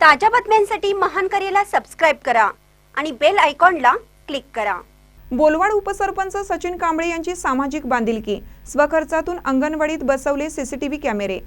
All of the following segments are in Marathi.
ताज्या बातम्यांसाठी महान करेला सबस्क्राईब करा आणि बेल आयकॉनला क्लिक करा. बोलवाड उपसरपंच सचिन कांबळे यांची सामाजिक बांधिलकी. स्वखर्चातून अंगणवाडीत बसवले सीसीटीव्ही कॅमेरे.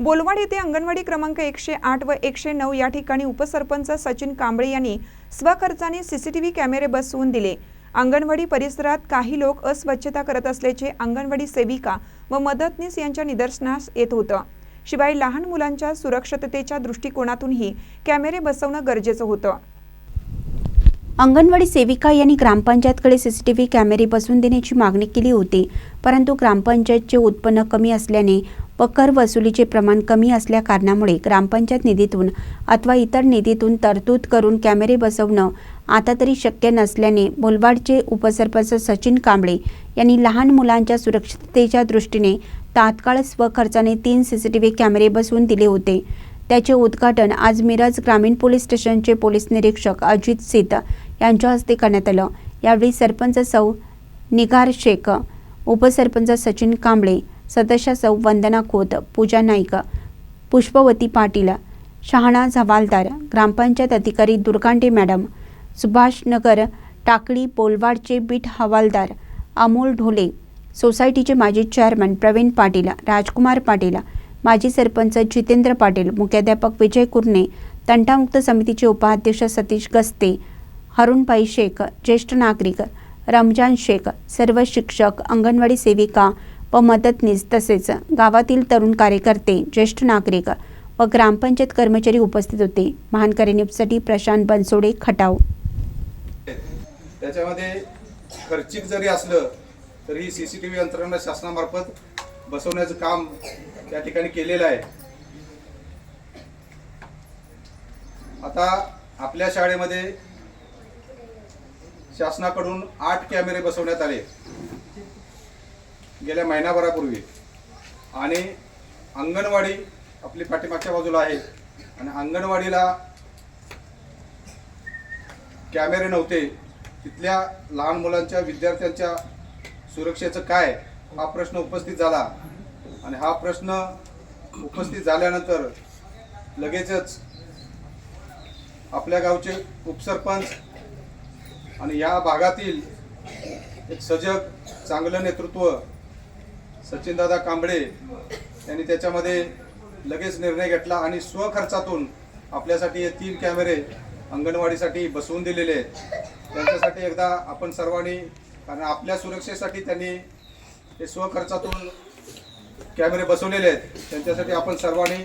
बोलवाड येथे अंगणवाडी क्रमांक एकशे आठ व एकशे नऊ या ठिकाणी उपसरपंच सचिन कांबळे यांनी स्वखर्चाने सीसीटीव्ही कॅमेरे बसवून दिले. अंगणवाडी परिसरात काही लोक अस्वच्छता करत असल्याचे अंगणवाडी सेविका व मदतनीस यांच्या निदर्शनास येत होतं. शिवाय लहान मुलांच्या सुरक्षिततेच्या दृष्टिकोनातूनही कॅमेरे बसवणं गरजेचं होतं. अंगणवाडी सेविका यांनी ग्रामपंचायतकडे सीसीटीव्ही कॅमेरे बसवून देण्याची मागणी केली होती परंतु ग्रामपंचायतचे उत्पन्न कमी असल्याने व कर वसुलीचे प्रमाण कमी असल्या कारणामुळे ग्रामपंचायत निधीतून अथवा इतर निधीतून तरतूद करून कॅमेरे बसवणं आता तरी शक्य नसल्याने बोलवाडचे उपसरपंच सचिन कांबळे यांनी लहान मुलांच्या सुरक्षिततेच्या दृष्टीने तात्काळ स्वखर्चाने तीन सीसीटीव्ही कॅमेरे बसवून दिले होते. त्याचे उद्घाटन आज मिरज ग्रामीण पोलीस स्टेशनचे पोलीस निरीक्षक अजित सित यांच्या हस्ते करण्यात आलं. यावेळी सरपंच सौ निगार शेख उपसरपंच सचिन कांबळे सदस्य सौ वंदना खोत पूजा नाईक पुष्पवती पाटील शहाणा झवालदार ग्रामपंचायत अधिकारी दुर्गांडे मॅडम सुभाष नगर टाकळी बोलवाडचे बीट हवालदार अमोल ढोले सोसायटीचे माजी चेअरमन प्रवीण पाटील राजकुमार पाटील माजी सरपंच जितेंद्र पाटील मुख्याध्यापक विजय कुर्णे तंटामुक्त समितीचे उपाध्यक्ष सतीश गस्ते हरुणभाई शेख ज्येष्ठ नागरिक रमजान शेख सर्व शिक्षक अंगणवाडी सेविका व मदतनीस तसेच गावातील तरुण कार्यकर्ते ज्येष्ठ नागरिक व ग्रामपंचायत कर्मचारी उपस्थित होते. महानकरी न्यूजसाठी प्रशांत बनसोडे खटाव. त्याच्यामध्ये खर्चिक जरी असलं तर ही सी सी टी व्ही यंत्रणा शासनामार्फत बसवण्याचं काम त्या ठिकाणी केलेलं आहे. आता आपल्या शाळेमध्ये शासनाकडून आठ कॅमेरे बसवण्यात आले. गेल्या महिनाभरापूर्वी. आणि अंगणवाडी आपली पाठीमागच्या बाजूला आहे. आणि अंगणवाडीला कॅमेरे नव्हते. तिथल्या लहान मुलांच्या विद्यार्थ्यांच्या सुरक्षेचं काय? हा प्रश्न उपस्थित झाला. आणि हा प्रश्न उपस्थित झाल्यानंतर लगेचच आपल्या गावचे उपसरपंच आणि या भागातील एक सजग चांगलं नेतृत्व सचिनदादा कांबळे यांनी त्याच्यामध्ये लगेच निर्णय घेतला आणि स्वखर्चातून आपल्यासाठी हे तीन कॅमेरे अंगणवाडीसाठी बसवून दिलेले आहेत. त्यांच्यासाठी एकदा आपण सर्वांनी कारण आपल्या सुरक्षेसाठी त्यांनी हे स्वखर्चातून कॅमेरे बसवलेले आहेत. त्यांच्यासाठी आपण सर्वांनी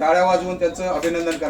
टाळ्या वाजवून त्यांचं अभिनंदन करायचं.